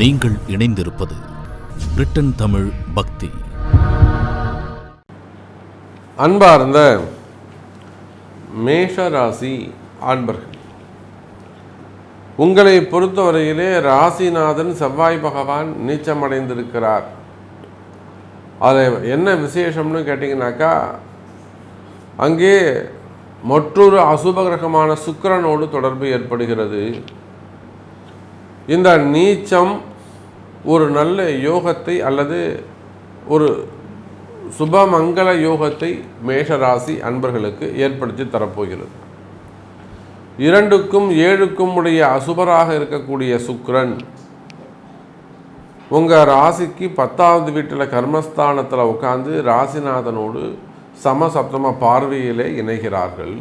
நீங்கள் இணைந்திருப்பது பிரிட்டன் தமிழ் பக்தி. அன்பார்ந்த மேஷ ராசி ஆண்பர்கள் உங்களை பொறுத்தவரையிலே ராசிநாதன் செவ்வாய் பகவான் நீச்சமடைந்திருக்கிறார். அது என்ன விசேஷம்னு கேட்டிங்கனாக்கா அங்கே மற்றொரு அசுப கிரகமான சுக்கிரனோடு தொடர்பு ஏற்படுகிறது. இந்த நீச்சம் ஒரு நல்ல யோகத்தை அல்லது ஒரு சுபமங்கல யோகத்தை மேஷராசி அன்பர்களுக்கு ஏற்படுத்தி தரப்போகிறது. இரண்டுக்கும் ஏழுக்கும் உடைய அசுபராக இருக்கக்கூடிய சுக்ரன் உங்கள் ராசிக்கு பத்தாவது வீட்டில் கர்மஸ்தானத்தில் உட்காந்து ராசிநாதனோடு சமசப்தம பார்வையிலே இணைகிறார்கள்.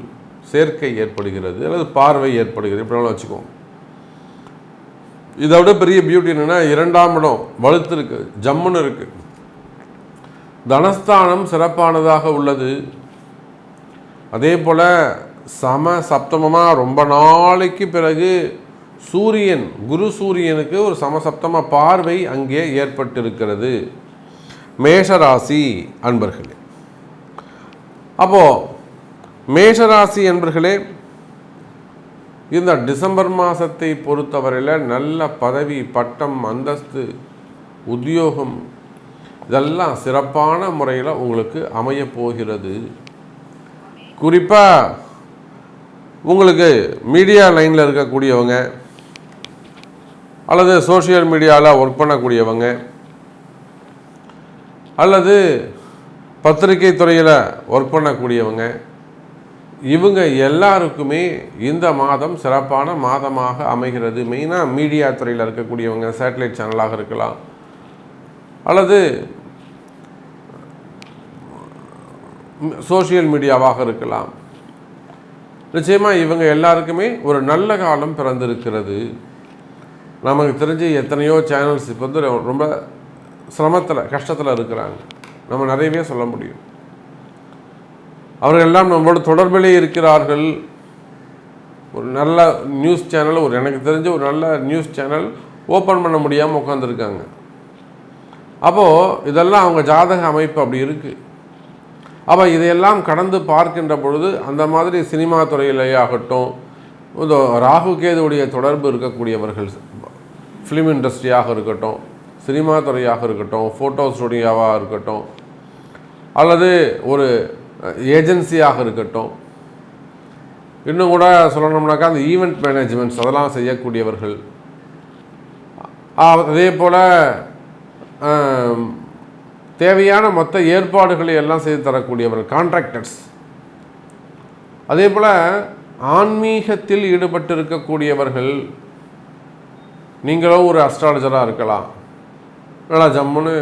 சேர்க்கை ஏற்படுகிறது அல்லது பார்வை ஏற்படுகிறது. இப்படி வச்சுக்கோங்க. இதை விட பெரிய பியூட்டி என்னென்னா இரண்டாம் இடம் வலுத்து இருக்கு ஜம்முன்னு இருக்கு. தனஸ்தானம் சிறப்பானதாக உள்ளது. அதே போல் சம சப்தமமாக ரொம்ப நாளைக்கு பிறகு சூரியன் குரு சூரியனுக்கு ஒரு சமசப்தம பார்வை அங்கே ஏற்பட்டிருக்கிறது. மேஷராசி அன்பர்களே. அப்போது மேஷராசி அன்பர்களே இந்த டிசம்பர் மாதத்தை பொறுத்தவரையில் நல்ல பதவி பட்டம் அந்தஸ்து உத்தியோகம் இதெல்லாம் சிறப்பான முறையில் உங்களுக்கு அமையப் போகிறது. குறிப்பாக உங்களுக்கு மீடியா லைனில் இருக்கக்கூடியவங்க அல்லது சோஷியல் மீடியாவில் ஒர்க் பண்ணக்கூடியவங்க அல்லது பத்திரிகை துறையில் ஒர்க் பண்ணக்கூடியவங்க இவங்க எல்லாருக்குமே இந்த மாதம் சிறப்பான மாதமாக அமைகிறது. மெயினாக மீடியா துறையில் இருக்கக்கூடியவங்க சேட்டலைட் சேனலாக இருக்கலாம். அல்லது சோஷியல் மீடியாவாக இருக்கலாம். நிச்சயமாக இவங்க எல்லாருக்குமே ஒரு நல்ல காலம் பிறந்திருக்கிறது. நமக்கு தெரிஞ்சு எத்தனையோ சேனல்ஸ் இப்போ வந்து ரொம்ப சிரமத்தில் கஷ்டத்தில் இருக்கிறாங்க. நம்ம நிறையவே சொல்ல முடியும். அவர்கள் எல்லாம் நம்மளோட தொடர்பிலே இருக்கிறார்கள். ஒரு நல்ல நியூஸ் சேனல் ஒரு எனக்கு தெரிஞ்ச ஒரு நல்ல நியூஸ் சேனல் ஓப்பன் பண்ண முடியாமல் உட்காந்துருக்காங்க அப்போது இதெல்லாம் அவங்க ஜாதக அமைப்பு அப்படி இருக்குது அப்போ இதையெல்லாம் கடந்து பார்க்கின்ற பொழுது அந்த மாதிரி சினிமா துறையிலேயே ஆகட்டும் இந்த ராகு கேதுடைய தொடர்பு இருக்கக்கூடியவர்கள் ஃபிலிம் இண்டஸ்ட்ரியாக இருக்கட்டும் சினிமா துறையாக இருக்கட்டும் ஃபோட்டோ ஸ்டுடியோவாக இருக்கட்டும் அல்லது ஒரு ஏஜென்சியாக இருக்கட்டும். இன்னும் கூட சொல்லணும்னாக்கா அந்த ஈவெண்ட் மேனேஜ்மெண்ட்ஸ் அதெல்லாம் செய்யக்கூடியவர்கள். அதே போல் தேவையான மொத்த ஏற்பாடுகளை எல்லாம் செய்து தரக்கூடியவர்கள் கான்ட்ராக்டர்ஸ் அதே போல் ஆன்மீகத்தில் ஈடுபட்டு இருக்கக்கூடியவர்கள் நீங்களும் ஒரு அஸ்ட்ராலஜராக இருக்கலாம். நல்லா ஜம்முன்னு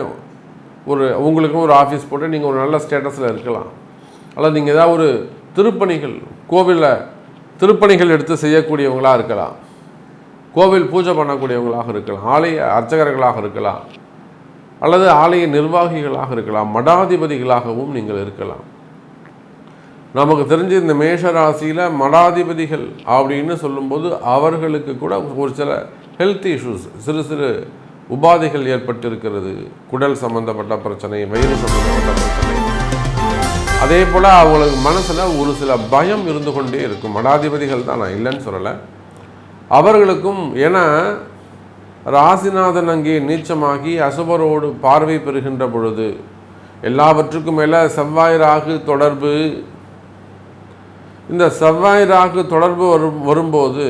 ஒரு உங்களுக்கும் ஒரு ஆஃபீஸ் போட்டு நீங்கள் ஒரு நல்ல ஸ்டேட்டஸில் இருக்கலாம். அல்லது நீங்கள் ஏதாவது ஒரு திருப்பணிகள் கோவிலில் திருப்பணிகள் எடுத்து செய்யக்கூடியவங்களாக இருக்கலாம். கோவில் பூஜை பண்ணக்கூடியவங்களாக இருக்கலாம் ஆலய அர்ச்சகர்களாக இருக்கலாம் அல்லது ஆலய நிர்வாகிகளாக இருக்கலாம் மடாதிபதிகளாகவும் நீங்கள் இருக்கலாம். நமக்கு தெரிஞ்சு இந்த மேஷ ராசியில் மடாதிபதிகள் அப்படின்னு சொல்லும்போது அவர்களுக்கு கூட ஒரு சில ஹெல்த் இஷ்யூஸ் சிறு சிறு உபாதைகள் ஏற்பட்டிருக்கிறது. குடல் சம்பந்தப்பட்ட பிரச்சனை வயிறு சம்பந்தப்பட்ட பிரச்சனை. அதே போல் அவங்களுக்கு மனசில் ஒரு சில பயம் இருந்து கொண்டே இருக்கும். மடாதிபதிகள் தான் நான் இல்லைன்னு சொல்லலை. அவர்களுக்கும் ஏன்னா ராசிநாதன் அங்கே நீச்சமாகி அசுபரோடு பார்வை பெறுகின்ற பொழுது எல்லாவற்றுக்கும் மேலே செவ்வாய் ராகு தொடர்பு இந்த செவ்வாய் ராகு தொடர்பு வரும் வரும்போது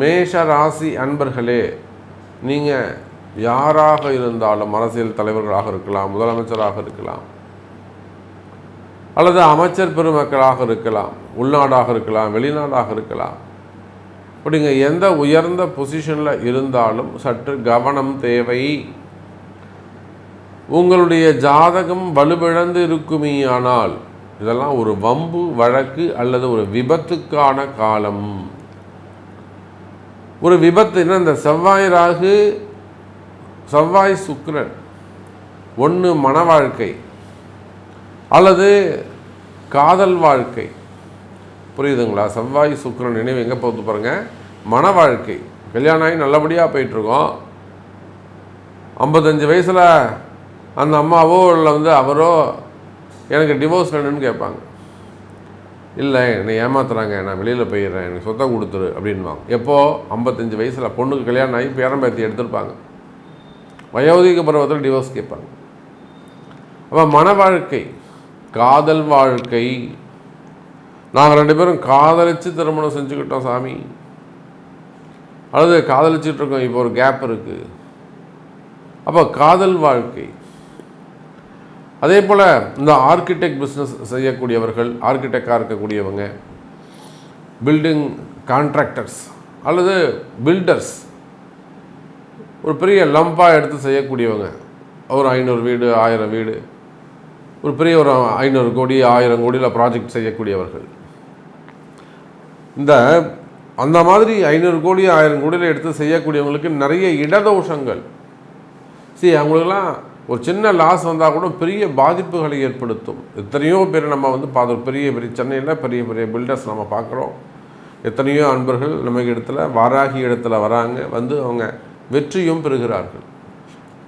மேஷ ராசி அன்பர்களே நீங்கள் யாராக இருந்தாலும் அரசியல் தலைவர்களாக இருக்கலாம் முதலமைச்சராக இருக்கலாம் அல்லது அமைச்சர் பெருமக்களாக இருக்கலாம் உள்நாடாக இருக்கலாம் வெளிநாடாக இருக்கலாம். அப்படிங்க எந்த உயர்ந்த பொசிஷனில் இருந்தாலும் சற்று கவனம் தேவை. உங்களுடைய ஜாதகம் வலுவிழந்து இருக்குமேயானால் இதெல்லாம் ஒரு வம்பு வழக்கு அல்லது ஒரு விபத்துக்கான காலம். ஒரு விபத்துன்னா இந்த செவ்வாய் ராகு செவ்வாய் சுக்கரன் ஒன்று மன வாழ்க்கை அல்லது காதல் வாழ்க்கை. புரியுதுங்களா? செவ்வாய் சுக்கிரன் நினைவு எங்கே போகுது பாருங்கள் மன வாழ்க்கை. கல்யாணம் ஆகி நல்லபடியாக போயிட்டுருக்கோம். ஐம்பத்தஞ்சு வயசில் அந்த அம்மாவோ இல்லை வந்து அவரோ எனக்கு டிவோர்ஸ் வேணும்னு கேட்பாங்க. இல்லை என்னை ஏமாத்துறாங்க நான் வெளியில் போயிடுறேன் எனக்கு சொத்தை கொடுத்துரு அப்படின்வாங்க எப்போது ஐம்பத்தஞ்சு வயசில் பொண்ணுக்கு கல்யாணம் ஆகி பேரம்பேத்தி எடுத்திருப்பாங்க. வயோதிக பருவத்தில் டிவோர்ஸ் கேட்பாங்க. அப்போ மன வாழ்க்கை. காதல் வாழ்க்கை. நாங்கள் ரெண்டு பேரும் காதலிச்சு திருமணம் செஞ்சுக்கிட்டோம் சாமி. அல்லது காதலிச்சுட்டு இருக்கோம் இப்போ ஒரு கேப் இருக்குது அப்போ காதல் வாழ்க்கை. அதே போல் இந்த ஆர்கிடெக்ட் பிஸ்னஸ் செய்யக்கூடியவர்கள் ஆர்கிடெக்டாக இருக்கக்கூடியவங்க பில்டிங் கான்ட்ராக்டர்ஸ் அல்லது பில்டர்ஸ் ஒரு பெரிய லம்பாக எடுத்து செய்யக்கூடியவங்க. ஒரு ஐநூறு வீடு ஆயிரம் வீடு ஒரு பெரிய ஒரு ஐநூறு கோடி ஆயிரம் கோடியில் ப்ராஜெக்ட் செய்யக்கூடியவர்கள். இந்த அந்த மாதிரி ஐநூறு கோடி ஆயிரம் கோடியில் எடுத்து செய்யக்கூடியவங்களுக்கு நிறைய இடதோஷங்கள். சரி அவங்களுக்கெல்லாம் ஒரு சின்ன லாஸ் வந்தால் கூட பெரிய பாதிப்புகளை ஏற்படுத்தும். எத்தனையோ பேர் நம்ம வந்து பார்த்து பெரிய பெரிய சென்னையில் பெரிய பெரிய பில்டர்ஸ் நம்ம பார்க்குறோம். எத்தனையோ அன்பர்கள் நம்ம இடத்துல வாராகி இடத்துல வராங்க. வந்து அவங்க வெற்றியும் பெறுகிறார்கள்.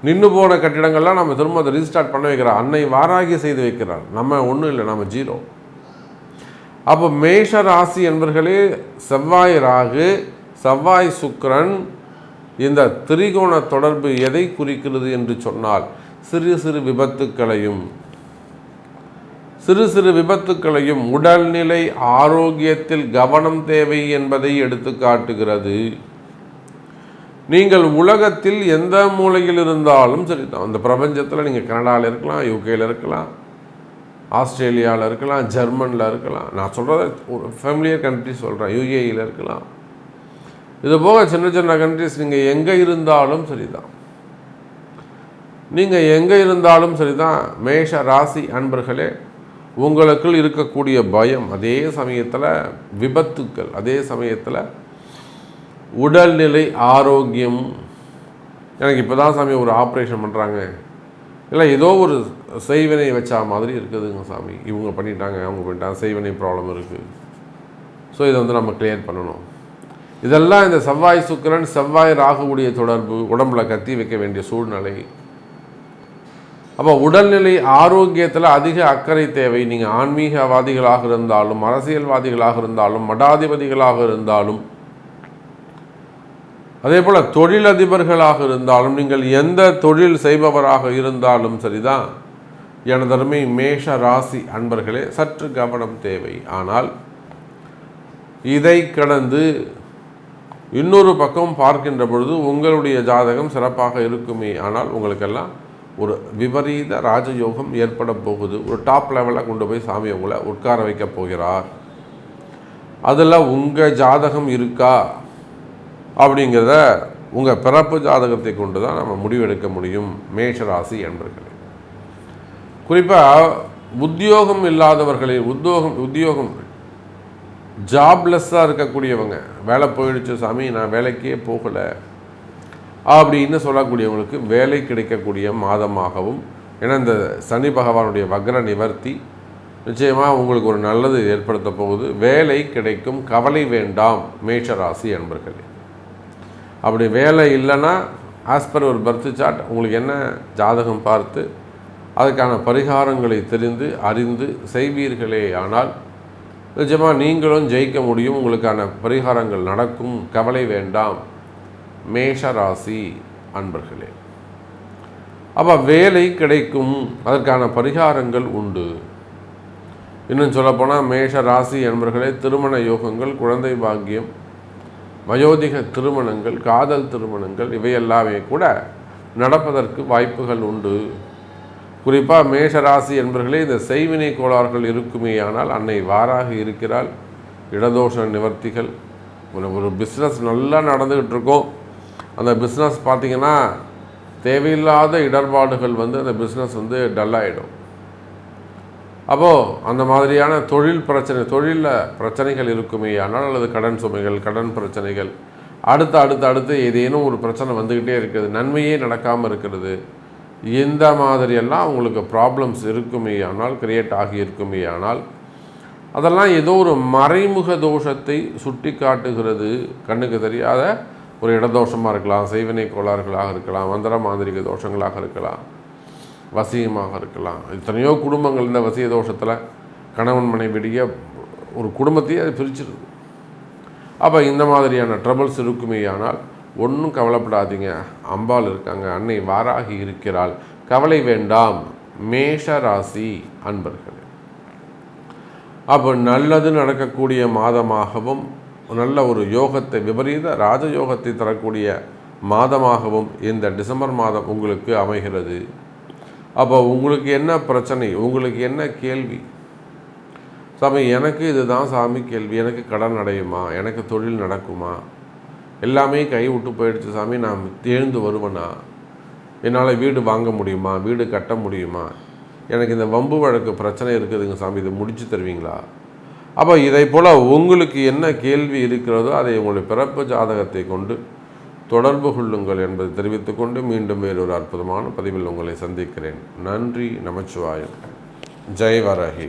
நின்று போன கட்டிடங்கள்லாம் நம்ம திரும்ப அதை ரீஸ்டார்ட் பண்ண வைக்கிறோம் அன்னை வாராகி செய்து வைக்கிறார். நம்ம ஒன்றும் இல்லை நம்ம ஜீரோ. அப்போ மேஷ ராசி என்பர்களே செவ்வாய் ராகு செவ்வாய் சுக்கரன் இந்த திரிகோண தொடர்பு எதை குறிக்கிறது என்று சொன்னால் சிறு சிறு விபத்துக்களையும் சிறு சிறு விபத்துக்களையும் உடல்நிலை ஆரோக்கியத்தில் கவனம் தேவை என்பதை எடுத்து காட்டுகிறது நீங்கள் உலகத்தில் எந்த மூலையில் இருந்தாலும் சரி தான் அந்த பிரபஞ்சத்தில் நீங்கள் கனடாவில் இருக்கலாம் யூகேயில் இருக்கலாம் ஆஸ்திரேலியாவில் இருக்கலாம் ஜெர்மனில் இருக்கலாம். நான் சொல்கிறத ஒரு ஃபேமிலியர் கண்ட்ரி சொல்கிறேன் யூஏயில் இருக்கலாம். இது போக சின்ன சின்ன கண்ட்ரிஸ் நீங்கள் எங்கே இருந்தாலும் சரி தான் நீங்கள் எங்கே இருந்தாலும் சரி தான் மேஷ ராசி அன்பர்களே உங்களுக்குள் இருக்கக்கூடிய பயம் அதே சமயத்தில் விபத்துக்கள் அதே சமயத்தில் உடல்நிலை ஆரோக்கியம். எனக்கு இப்போ தான் சாமி ஒரு ஆப்ரேஷன் பண்ணுறாங்க இல்லை ஏதோ ஒரு செய்வினை வச்சா மாதிரி இருக்குதுங்க சாமி. இவங்க பண்ணிட்டாங்க அவங்க பண்ணிட்டாங்க செய்வினை ப்ராப்ளம் இருக்குது ஸோ இதை வந்து நம்ம கிளியர் பண்ணணும். இதெல்லாம் இந்த செவ்வாய் சுக்கிரன் செவ்வாய் ராகுடைய தொடர்பு உடம்புல கத்தி வைக்க வேண்டிய சூழ்நிலை. அப்போ உடல்நிலை ஆரோக்கியத்தில் அதிக அக்கறை தேவை. நீங்கள் ஆன்மீகவாதிகளாக இருந்தாலும் அரசியல்வாதிகளாக இருந்தாலும் மடாதிபதிகளாக இருந்தாலும் அதே போல் தொழிலதிபர்களாக இருந்தாலும் நீங்கள் எந்த தொழில் செய்பவராக இருந்தாலும் சரிதான். எனதருமை மேஷ ராசி அன்பர்களே சற்று கவனம் தேவை. ஆனால் இதை கடந்து இன்னொரு பக்கம் பார்க்கின்ற பொழுது உங்களுடைய ஜாதகம் சிறப்பாக இருக்குமே. ஆனால் உங்களுக்கெல்லாம் ஒரு விபரீத ராஜயோகம் ஏற்பட போகுது. ஒரு டாப் லெவலில் கொண்டு போய் சாமி உங்களை உட்கார வைக்க போகிறார். அதில் உங்கள் ஜாதகம் இருக்கா? அப்படிங்கிறத உங்கள் பிறப்பு ஜாதகத்தை கொண்டு தான் நம்ம முடிவெடுக்க முடியும் மேஷராசி என்பர்களே. குறிப்பாக உத்தியோகம் இல்லாதவர்களை உத்தியோகம் உத்தியோகம் ஜாப்லெஸ்ஸாக இருக்கக்கூடியவங்க வேலை போயிடுச்சு சாமி நான் வேலைக்கே போகலை அப்படின்னு சொல்லக்கூடியவங்களுக்கு வேலை கிடைக்கக்கூடிய மாதமாகவும் ஏன்னா இந்த சனி பகவானுடைய வக்ர நிவர்த்தி நிச்சயமாக உங்களுக்கு ஒரு நல்லது ஏற்படுத்த போகுது. வேலை கிடைக்கும் கவலை வேண்டாம் மேஷராசி என்பர்களே. அப்படி வேலை இல்லைன்னா ஆஸ் பர் ஒரு பர்த் சார்ட் உங்களுக்கு என்ன ஜாதகம் பார்த்து அதுக்கான பரிகாரங்களை தெரிந்து அறிந்து செய்வீர்களே ஆனால் நிஜமாக நீங்களும் ஜெயிக்க முடியும் உங்களுக்கான பரிகாரங்கள் நடக்கும் கவலை வேண்டாம். மேஷ ராசி அன்பர்களே. அப்போ வேலை கிடைக்கும் அதற்கான பரிகாரங்கள் உண்டு. இன்னும் சொல்லப்போனால் மேஷ ராசி என்பர்களே திருமண யோகங்கள் குழந்தை பாக்கியம் வயோதிக திருமணங்கள் காதல் திருமணங்கள் இவையெல்லாமே கூட நடப்பதற்கு வாய்ப்புகள் உண்டு. குறிப்பாக மேஷராசி என்பர்களே இந்த செய்வினை கோளாறுகள் இருக்குமே ஆனால் அன்னை வாராக இருக்கிறாள். இடதோஷ நிவர்த்திகள். ஒரு ஒரு பிஸ்னஸ் நல்லா நடந்துக்கிட்டு இருக்கோம் அந்த பிஸ்னஸ் பார்த்திங்கன்னா தேவையில்லாத இடர்பாடுகள் வந்து அந்த பிஸ்னஸ் வந்து டல்லாகிடும் அப்போது அந்த மாதிரியான தொழில் பிரச்சனை தொழிலில் பிரச்சனைகள் இருக்குமே ஆனால் அல்லது கடன் சுமைகள் கடன் பிரச்சனைகள். அடுத்து அடுத்து அடுத்து ஏதேனும் ஒரு பிரச்சனை வந்துக்கிட்டே இருக்குது நன்மையே நடக்காமல் இருக்கிறது. இந்த மாதிரியெல்லாம் உங்களுக்கு ப்ராப்ளம்ஸ் இருக்குமே ஆனால் கிரியேட் ஆகி இருக்குமே ஆனால் அதெல்லாம் ஏதோ ஒரு மறைமுக தோஷத்தை சுட்டி காட்டுகிறது கண்ணுக்கு தெரியாத ஒரு இடதோஷமாக இருக்கலாம் செய்வினை கோளாறுகளாக இருக்கலாம் மந்திர மாந்திரிக தோஷங்களாக இருக்கலாம். வசியமாக இருக்கலாம். எத்தனையோ குடும்பங்கள் இந்த வசிய தோஷத்தில் கணவன் மனைவிடைய ஒரு குடும்பத்தையே அது பிரிச்சிருது. அப்போ இந்த மாதிரியான ட்ரபிள்ஸ் இருக்குமேயானால் ஒன்றும் கவலைப்படாதீங்க. அம்பாள் இருக்காங்க அன்னை வாராகி இருக்கிறாள். கவலை வேண்டாம். மேஷ ராசி அன்பர்களே. அப்போ நல்லது நடக்கக்கூடிய மாதமாகவும் நல்ல ஒரு யோகத்தை விபரீத ராஜயோகத்தை தரக்கூடிய மாதமாகவும் இந்த டிசம்பர் மாதம் உங்களுக்கு அமைகிறது. அப்போ உங்களுக்கு என்ன பிரச்சனை? உங்களுக்கு என்ன கேள்வி? சாமி எனக்கு இதுதான் சாமி கேள்வி. எனக்கு கடன் அடையுமா? எனக்கு தொழில் நடக்குமா? எல்லாமே கை விட்டு போயிடுச்சு சாமி. நான் தேர்ந்து வருவேனா? என்னால் வீடு வாங்க முடியுமா? வீடு கட்ட முடியுமா? எனக்கு இந்த வம்பு வழக்கு பிரச்சனை இருக்குதுங்க சாமி. இதை முடிச்சு தருவீங்களா? அப்போ இதை போல் உங்களுக்கு என்ன கேள்வி இருக்கிறதோ அதை உங்களுடைய பிறப்பு ஜாதகத்தை கொண்டு தொடர்பு கொள்ளுங்கள் என்பதை தெரிவித்துக்கொண்டு மீண்டும் வேறொரு அற்புதமான பதிவில் உங்களை சந்திக்கிறேன். நன்றி நமச்சிவாயம். ஜெய் வரஹி